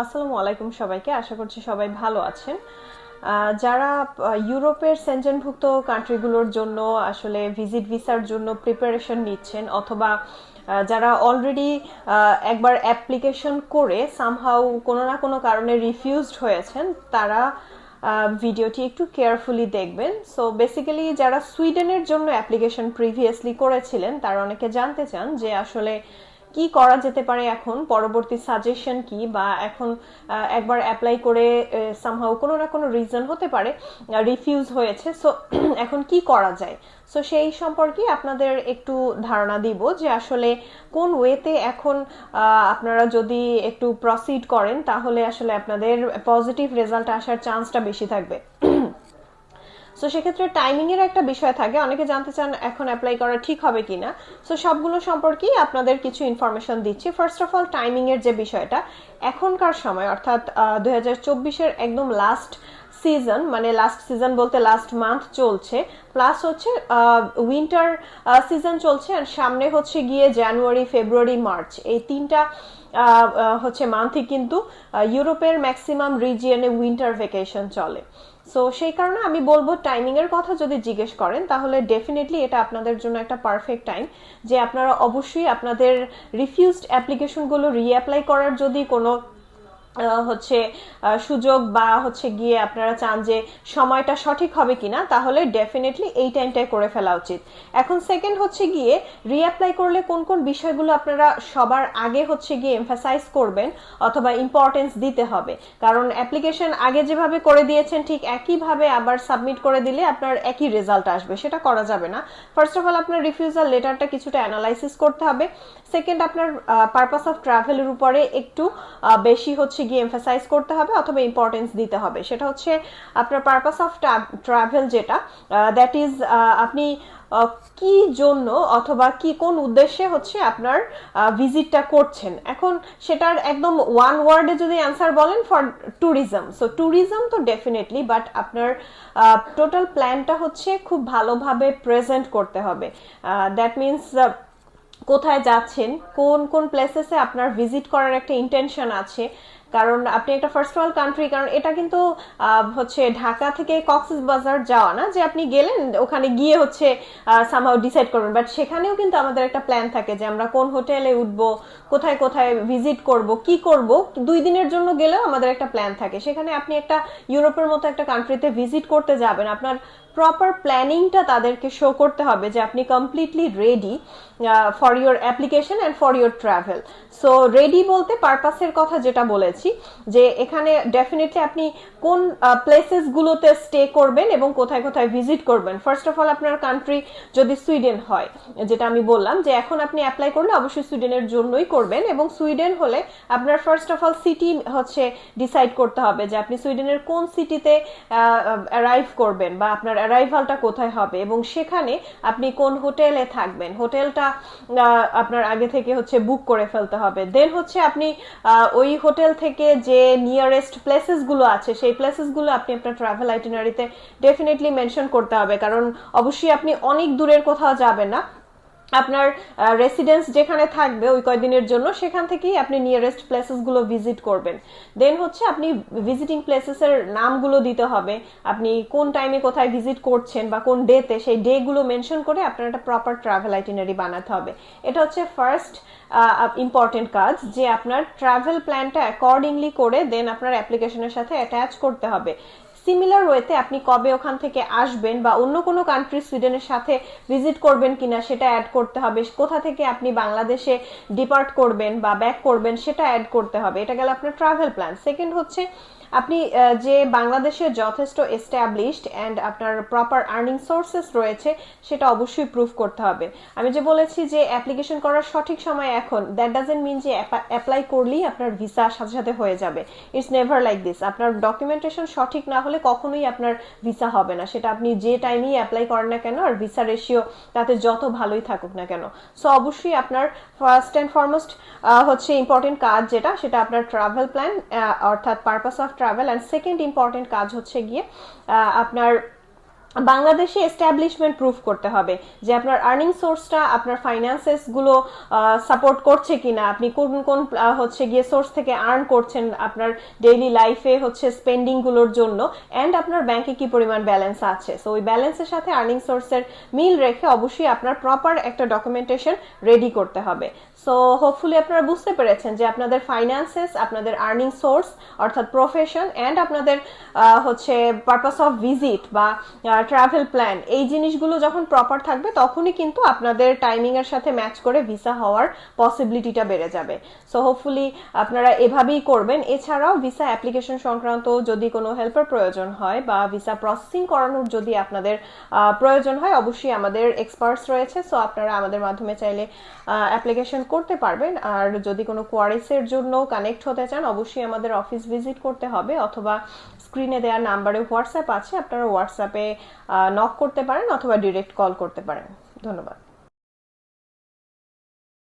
আসসালামু আলাইকুম সবাইকে। আশা করছি সবাই ভালো আছেন। যারা ইউরোপের সেনজেনভুক্ত কান্ট্রিগুলোর জন্য আসলে ভিজিট ভিসার জন্য প্রিপারেশন নিচ্ছেন অথবা যারা অলরেডি একবার অ্যাপ্লিকেশন করে সামহাউ কোনো না কোনো কারণে রিফিউজড হয়েছেন, তারা ভিডিওটি একটু কেয়ারফুলি দেখবেন। সো বেসিক্যালি যারা সুইডেনের জন্য অ্যাপ্লিকেশন প্রিভিয়াসলি করেছিলেন, তারা অনেকে জানতে চান যে আসলে কি করা যেতে পারে এখন? পরবর্তী সাজেশন কি? বা এখন একবার অ্যাপ্লাই করে সামহাও কোনো না কোনো রিজন হতে পারে রিফিউজ হয়েছে। সো এখন কি করা যায়? সো সেই সম্পর্কে আপনাদের একটু ধারণা দিব যে আসলে কোন ওয়েতে এখন আপনারা যদি একটু প্রসিড করেন, তাহলে আসলে আপনাদের পজিটিভ রেজাল্ট আসার চান্সটা বেশি থাকবে। সো সেক্ষেত্রে টাইমিং এর একটা বিষয় থাকে। অনেকে জানতে চান এখন অ্যাপ্লাই করা ঠিক হবে কিনা। সো সবগুলো সম্পর্কেই আপনাদের কিছু ইনফরমেশন দিচ্ছি। ফার্স্ট অফ অল টাইমিং এর যে বিষয়টা, এখনকার সময়, অর্থাৎ দুই হাজার একদম লাস্ট সিজন মানে লাস্ট সিজন বলতে লাস্ট মান্থ চলছে প্লাস হচ্ছে উইন্টার সিজন চলছে আর সামনে হচ্ছে গিয়ে জানুয়ারি ফেব্রুয়ারি মার্চ এই তিনটা হচ্ছে মান্থই কিন্তু ইউরোপের ম্যাক্সিমাম রিজিয়নে উইন্টার ভেকেশন চলে। সো সেই কারণে আমি বলব টাইমিং এর কথা যদি জিজ্ঞেস করেন, তাহলে ডেফিনেটলি এটা আপনাদের জন্য একটা পারফেক্ট টাইম যে আপনারা অবশ্যই আপনাদের রিফিউজড অ্যাপ্লিকেশনগুলো রিঅ্যাপ্লাই করার যদি কোনো হচ্ছে সুযোগ বা হচ্ছে গিয়ে আপনারা চান যে সময়টা সঠিক হবে কিনা, তাহলে ডেফিনেটলি এই টাইমটাই করে ফেলা উচিত। এখন সেকেন্ড হচ্ছে গিয়ে রিঅ্যাপ্লাই করলে কোন কোন বিষয়গুলো আপনারা সবার আগে হচ্ছে গিয়ে এমফাসাইজ করবেন অথবা ইম্পর্টেন্স দিতে হবে। কারণ অ্যাপ্লিকেশন আগে যেভাবে করে দিয়েছেন, ঠিক একইভাবে আবার সাবমিট করে দিলে আপনার একই রেজাল্ট আসবে। সেটা করা যাবে না। ফার্স্ট অফ অল আপনার রিফিউজাল লেটারটা কিছুটা অ্যানালাইসিস করতে হবে। সেকেন্ড আপনার পারপাস অফ ট্রাভেলের উপরে একটু বেশি হচ্ছে হচ্ছে গিয়ে এমফাসাইজ করতে হবে অথবা ইম্পর্টেন্স দিতে হবে। সেটা হচ্ছে আপনার পারপাস অফ ট্রাভেল যেটা দ্যাট ইজ আপনি কি জন্য অথবা কি, কোন উদ্দেশ্যে হচ্ছে আপনার ভিজিটটা করছেন। এখন সেটার একদম ওয়ান ওয়ার্ডে যদি অ্যান্সার বলেন ফর ট্যুরিজম সো ট্যুরিজম তো ডেফিনেটলি বাট আপনার টোটাল প্ল্যানটা হচ্ছে খুব ভালোভাবে প্রেজেন্ট করতে হবে। দ্যাট মিনস কোথায় যাচ্ছেন, কোন কোন প্লেসেসে আপনার ভিজিট করার একটা ইন্টেনশন আছে কারণ আপনি একটা ফার্স্ট ওয়ার্ল্ড কান্ট্রি কারণ এটা কিন্তু হচ্ছে ঢাকা থেকে কক্সেস বাজার যাওয়া না, যে আপনি গেলেন, ওখানে গিয়ে হচ্ছে সামহাও ডিসাইড করবেন। বাট সেখানেও কিন্তু আমাদের একটা প্ল্যান থাকে যে আমরা কোন হোটেলে উঠব, কোথায় কোথায় ভিজিট করব, কি করব। দুই দিনের জন্য গেলেও আমাদের একটা প্ল্যান থাকে। সেখানে আপনি একটা ইউরোপের মতো একটা কান্ট্রিতে ভিজিট করতে যাবেন। আপনার প্রপার প্ল্যানিংটা তাদেরকে শো করতে হবে যে আপনি completely ready for your application and for your travel so ready বলতে পারপাসের কথা যেটা বলেছি যে এখানে ডেফিনেটলি আপনি কোন প্লেসেস গুলোতে স্টে করবেন এবং কোথায় কোথায় ভিজিট করবেন। ফার্স্ট অফ অল আপনার কান্ট্রি যদি সুইডেন হয়, যেটা আমি বললাম যে এখন আপনি অ্যাপ্লাই করলে অবশ্যই সুইডেনের জন্যই করবেন এবং সুইডেন হলে আপনার ফার্স্ট অফ অল সিটি হচ্ছে ডিসাইড করতে হবে যে আপনি সুইডেনের কোন সিটিতে অ্যারাইভ করবেন বা আপনার অ্যারাইভালটা কোথায় হবে এবং সেখানে আপনি কোন হোটেলে থাকবেন। হোটেলটা আপনার আগে থেকে হচ্ছে বুক করে ফেলতে হবে। দেন হচ্ছে আপনি ওই হোটেল থেকে যে নিয়ারেস্ট প্লেসেসগুলো আছে, সেই প্লেসেসগুলো আপনি আপনার ট্রাভেল আইটিনারিতে ডেফিনেটলি মেনশন করতে হবে। কারণ অবশ্যই আপনি অনেক দূরের কোথাও যাবেন না। আপনার রেসিডেন্স যেখানে থাকবে ওই কয়দিনের জন্য, সেখান থেকেই আপনি নিয়ারেস্ট প্লেসেসগুলো ভিজিট করবেন। দেন হচ্ছে আপনি ভিজিটিং প্লেসেস এর নামগুলো দিতে হবে। আপনি কোন টাইমে কোথায় ভিজিট করছেন বা কোন ডেতে সেই ডে গুলো মেনশন করে আপনার একটা প্রপার ট্রাভেল আইটিনারি বানাতে হবে। এটা হচ্ছে ফার্স্ট ইম্পর্টেন্ট কাজ যে আপনার ট্রাভেল প্ল্যানটা অ্যাকর্ডিংলি করে দেন আপনার অ্যাপ্লিকেশনের সাথে অ্যাটাচ করতে হবে। সিমিলার ওয়েতে আপনি কবে ওখান থেকে আসবেন বা অন্য কোনো কান্ট্রি সুইডেনের সাথে ভিজিট করবেন কিনা সেটা অ্যাড করতে হবে। কোথা থেকে আপনি বাংলাদেশে ডিপার্ট করবেন বা ব্যাক করবেন সেটা অ্যাড করতে হবে। এটা গেল আপনার ট্রাভেল প্ল্যান সেকেন্ড হচ্ছে, আপনি যে বাংলাদেশে যথেষ্ট এস্টাবলিশড অ্যান্ড আপনার প্রপার আর্নিং সোর্সেস রয়েছে, সেটা অবশ্যই প্রুফ করতে হবে। আমি যে বলেছি যে অ্যাপ্লিকেশন করার সঠিক সময় এখন দ্যাট ডাজেন্ট মিন যে অ্যাপ্লাই করলেই আপনার ভিসা সাথে সাথে হয়ে যাবে। ইটস নেভার লাইক দিস আপনার ডকুমেন্টেশন সঠিক না হলে কখনোই আপনার ভিসা হবে না। সেটা আপনি যে টাইমেই অ্যাপ্লাই করেন না কেন, আর ভিসা রেশিও তাতে যত ভালোই থাকুক না কেন। সো অবশ্যই আপনার ফার্স্ট অ্যান্ড ফরমোস্ট হচ্ছে ইম্পর্টেন্ট কাজ যেটা, সেটা আপনার ট্রাভেল প্ল্যান অর্থাৎ purpose of travel and second important কাজ হচ্ছে গিয়ে আপনার বাংলাদেশে এস্টাবলিশমেন্ট প্রুফ করতে হবে যে আপনার আর্নিং সোর্সটা আপনার ফাইন্যান্সেসগুলো সাপোর্ট করছে কিনা, আপনি কোন কোন হচ্ছে গিয়ে সোর্স থেকে আর্ন করছেন আপনার ডেইলি লাইফে হচ্ছে স্পেন্ডিংগুলোর জন্য এন্ড আপনার ব্যাংকে কি পরিমাণ ব্যালেন্স আছে? সো ওই ব্যালেন্সের সাথে আর্নিং সোর্সের মিল রেখে অবশ্যই আপনার প্রপার একটা ডকুমেন্টেশন রেডি করতে হবে। সো হোপফুলি আপনারা বুঝতে পেরেছেন যে আপনাদের ফাইন্যান্সেস আপনাদের আর্নিং সোর্স অর্থাৎ প্রফেশন এন্ড আপনাদের হচ্ছে পারপাস অফ ভিজিট বা ট্রাভেল প্ল্যান এই জিনিসগুলো যখন প্রপার থাকবে, তখনই কিন্তু আপনাদের টাইমিং এর সাথে ম্যাচ করে ভিসা হওয়ার পসিবিলিটিটা বেড়ে যাবে। সো হোপফুলি আপনারা এভাবেই করবেন। এছাড়াও ভিসা অ্যাপ্লিকেশন সংক্রান্ত যদি কোনো হেল্পের প্রয়োজন হয় বা ভিসা প্রসেসিং করানোর যদি আপনাদের প্রয়োজন হয়, অবশ্যই আমাদের এক্সপার্টস রয়েছে। সো আপনারা আমাদের মাধ্যমে চাইলে অ্যাপ্লিকেশন করতে পারবেন। আর যদি কোনো কোয়ারিসের জন্য কানেক্ট হতে চান, অবশ্যই আমাদের অফিস ভিজিট করতে হবে। অথবা স্ক্রিনে দেওয়া নাম্বারে হোয়াটসঅ্যাপ আছে। আপনারা হোয়াটসঅ্যাপে নক করতে পারেন অথবা ডিরেক্ট কল করতে পারেন। ধন্যবাদ।